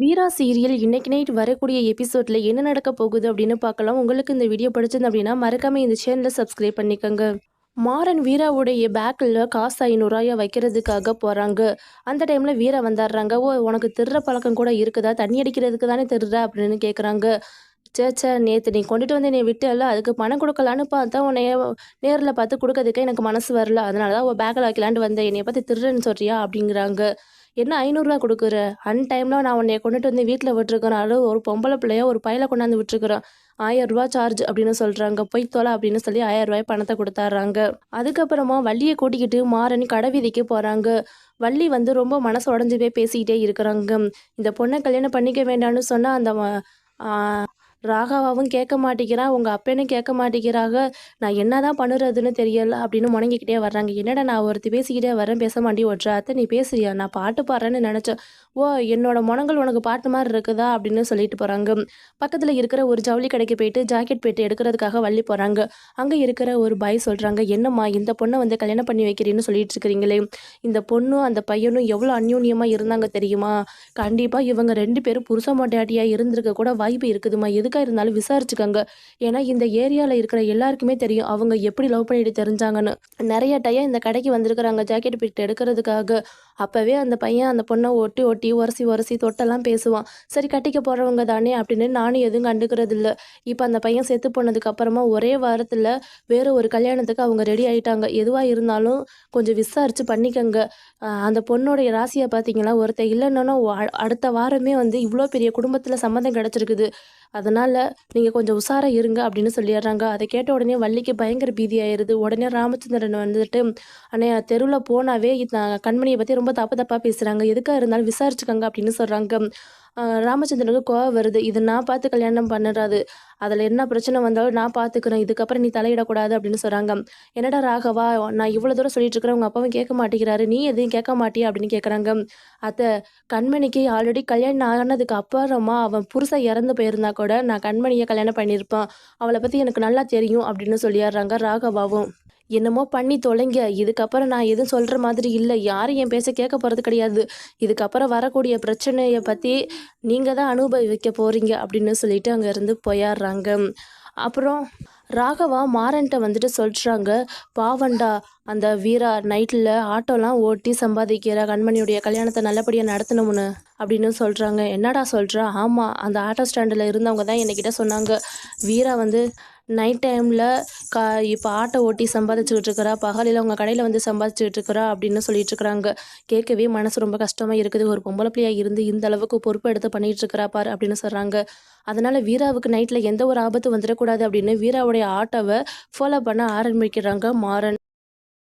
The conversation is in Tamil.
வீரா சீரியல் இன்னைக்கு நைட் வரக்கூடிய எபிசோட்ல என்ன நடக்க போகுது அப்படின்னு பார்க்கலாம். உங்களுக்கு இந்த வீடியோ பிடிச்சது அப்படின்னா மறக்காம இந்த சேனலை சப்ஸ்கிரைப் பண்ணிக்கோங்க. மாறன் வீராவுடைய பேக்கில் காசு ஐநூறுரூவாயை வைக்கிறதுக்காக போகிறாங்க அந்த டைமில் வீரா வந்துடுறாங்க. ஓ உனக்கு திருற பழக்கம் கூட இருக்குதா? தண்ணி அடிக்கிறதுக்கு தானே திருற அப்படின்னு கேட்குறாங்க சேச்சா நேற்று நீ கொண்டுட்டு வந்து என்னை விட்டல அதுக்கு பணம் கொடுக்கலான்னு பார்த்தா உன்னைய நேரில் பார்த்து கொடுக்கறதுக்கு எனக்கு மனசு வரல. அதனால தான் உன் பேக்கில் வைக்கலான்ட்டு வந்தேன். என்னை பார்த்து திருறேன்னு சொல்கிறியா அப்படிங்கிறாங்க. என்ன ஐநூறுரூவா கொடுக்குற? அன் டைமில் நான் உன்னை கொண்டுட்டு வந்து வீட்டில் விட்டுருக்கேன். அளவு ஒரு பொம்பளை பிள்ளைய ஒரு பையில கொண்டாந்து விட்டுருக்குறேன். ஆயிரம் ரூபா சார்ஜ் அப்படின்னு சொல்கிறாங்க போய் தொலை அப்படின்னு சொல்லி ஆயிரம் ரூபாய் பணத்தை கொடுத்தாடுறாங்க அதுக்கப்புறமா வள்ளியை கூட்டிக்கிட்டு மாறன் கடை வீதிக்கு போகிறாங்க வள்ளி வந்து ரொம்ப மனசு உடஞ்சி போய் பேசிக்கிட்டே இருக்கிறாங்க. இந்த பொண்ணை கல்யாணம் பண்ணிக்க வேண்டாம்னு சொன்னால் அந்த ம- ராகாவாவும் கேட்க மாட்டேங்கிறான் உங்கள் அப்பனும் கேட்க மாட்டேங்கிறாங்க நான் என்ன தான் பண்ணுறதுன்னு தெரியல அப்படின்னு முணங்கிக்கிட்டே வர்றாங்க. என்னடா நான் ஒருத்தி பேசிக்கிட்டே வரேன் பேச மாட்டி ஓட்டுற அத்தை நீ பேசுறியா? நான் பாட்டு பாடுறேன்னு நினச்சேன். ஓ என்னோட முனங்கள் உனக்கு பாட்டு மாதிரி இருக்குதா அப்படின்னு சொல்லிட்டு போகிறாங்க பக்கத்தில் இருக்கிற ஒரு ஜவுளி கடைக்கு போயிட்டு ஜாக்கெட் போயிட்டு எடுக்கிறதுக்காக வள்ளி போகிறாங்க அங்கே இருக்கிற ஒரு பாய் சொல்கிறாங்க என்னம்மா இந்த பொண்ணை வந்து கல்யாணம் பண்ணி வைக்கிறீன்னு சொல்லிட்டு இருக்கிறீங்களே இந்த பொண்ணும் அந்த பையனும் எவ்வளோ அந்யூன்யமாக இருந்தாங்க தெரியுமா? கண்டிப்பாக இவங்க ரெண்டு பேரும் புருஷ மொட்டையாட்டியாக இருந்திருக்க கூட வாய்ப்பு இருக்குதுமா எதுக்காக இருந்தாலும் விசாரிச்சுக்கோங்க. ஏன்னா இந்த ஏரியாவில் இருக்கிற எல்லாருக்குமே தெரியும் அவங்க எப்படி லவ் பண்ணிட்டு தெரிஞ்சாங்கன்னு. நிறைய டைம் இந்த கடைக்கு வந்திருக்கிறாங்க ஜாக்கெட் பிட் எடுக்கிறதுக்காக. அப்போவே அந்த பையன் அந்த பொண்ணை ஒட்டி ஒட்டி உரசி உரசி தொட்டெல்லாம் பேசுவான். சரி கட்டிக்க போகிறவங்க தானே அப்படின்னு நானும் எதுவும் கண்டுக்கிறது இல்லை இப்போ அந்த பையன் செத்து போனதுக்கு அப்புறமா ஒரே வாரத்தில் வேற ஒரு கல்யாணத்துக்கு அவங்க ரெடி ஆகிட்டாங்க எதுவாக இருந்தாலும் கொஞ்சம் விசாரித்து பண்ணிக்கங்க. அந்த பொண்ணோடைய ராசியை பார்த்தீங்கன்னா ஒருத்தர் இல்லைன்னா அடுத்த வாரமே வந்து இவ்வளோ பெரிய குடும்பத்தில் சம்மந்தம் கிடச்சிருக்குது. அதனால் நீங்கள் கொஞ்சம் உஷாராக இருங்க அப்படின்னு சொல்லிடுறாங்க. அதை கேட்ட உடனே வள்ளிக்கு பயங்கர பீதி ஆயிடுது. உடனே ராமச்சந்திரன் வந்துட்டு அண்ணே தெருவில் போனாவே கண்மணியை பற்றி ரொம்ப தப்பு தப்பாக பேசுகிறாங்க எதுக்காக இருந்தாலும் விசாரிச்சுக்கோங்க அப்படின்னு சொல்கிறாங்க ராமச்சந்திரனுக்கு கோவம் வருது. இது நான் பார்த்து கல்யாணம் பண்ணுறாது அதில் என்ன பிரச்சனை வந்தாலும் நான் பார்த்துக்கிறேன். இதுக்கப்புறம் நீ தலையிடக்கூடாது அப்படின்னு சொல்கிறாங்க என்னடா ராகவா நான் இவ்வளோ தூரம் சொல்லிட்டு இருக்கிறேன். உங்கள் அப்பாவும் கேட்க மாட்டேங்கிறாரு. நீ எதையும் கேட்க மாட்டியா அப்படின்னு கேட்குறாங்க அத்தை கண்மணிக்கு ஆல்ரெடி கல்யாணம் ஆனதுக்கு அப்புறமா அவன் புருஷன் இறந்து போயிருந்தா கூட நான் கண்மணியை கல்யாணம் பண்ணியிருப்பான். அவளை பற்றி எனக்கு நல்லா தெரியும் அப்படின்னு சொல்லிடுறாங்க ராகவாவும். என்னமோ பண்ணி தொலைங்க. இதுக்கப்புறம் நான் எதுவும் சொல்கிற மாதிரி இல்லை. யாரும் என் பேச கேட்க போகிறது கிடையாது. இதுக்கப்புறம் வரக்கூடிய பிரச்சனையை பற்றி நீங்கள் தான் அனுபவிக்க போகிறீங்க அப்படின்னு சொல்லிட்டு அங்கேருந்து போயாடுறாங்க. அப்புறம் ராகவா மாறன்ட்ட வந்துட்டு சொல்கிறாங்க பாவண்டா அந்த வீரா நைட்டில் ஆட்டோலாம் ஓட்டி சம்பாதிக்கிற கண்மணியுடைய கல்யாணத்தை நல்லபடியாக நடத்தணும்னு அப்படின்னு சொல்கிறாங்க என்னடா சொல்கிறா ஆமாம் அந்த ஆட்டோ ஸ்டாண்டில் இருந்தவங்க தான் என்கிட்ட சொன்னாங்க. வீரா வந்து நைட் டைமில் கா இப்போ ஆட்டோ ஓட்டி சம்பாதிச்சுக்கிட்டு இருக்கிறா பகலில் உங்கள் கடையில் வந்து சம்பாதிச்சுக்கிட்டு இருக்கிறா அப்படின்னு சொல்லிட்டு இருக்கிறாங்க. கேட்கவே மனசு ரொம்ப கஷ்டமாக இருக்குது. ஒரு பொம்பளை பிள்ளையா இருந்து இந்த அளவுக்கு பொறுப்பு எடுத்து பண்ணிகிட்டு இருக்கிறா பாரு அப்படின்னு சொல்கிறாங்க அதனால வீராவுக்கு நைட்டில் எந்த ஒரு ஆபத்து வந்துடக்கூடாது அப்படின்னு வீராவோட வீராவுடைய ஆட்டோவை ஃபாலோ பண்ண ஆரம்பிக்கிறாங்க மாறன்.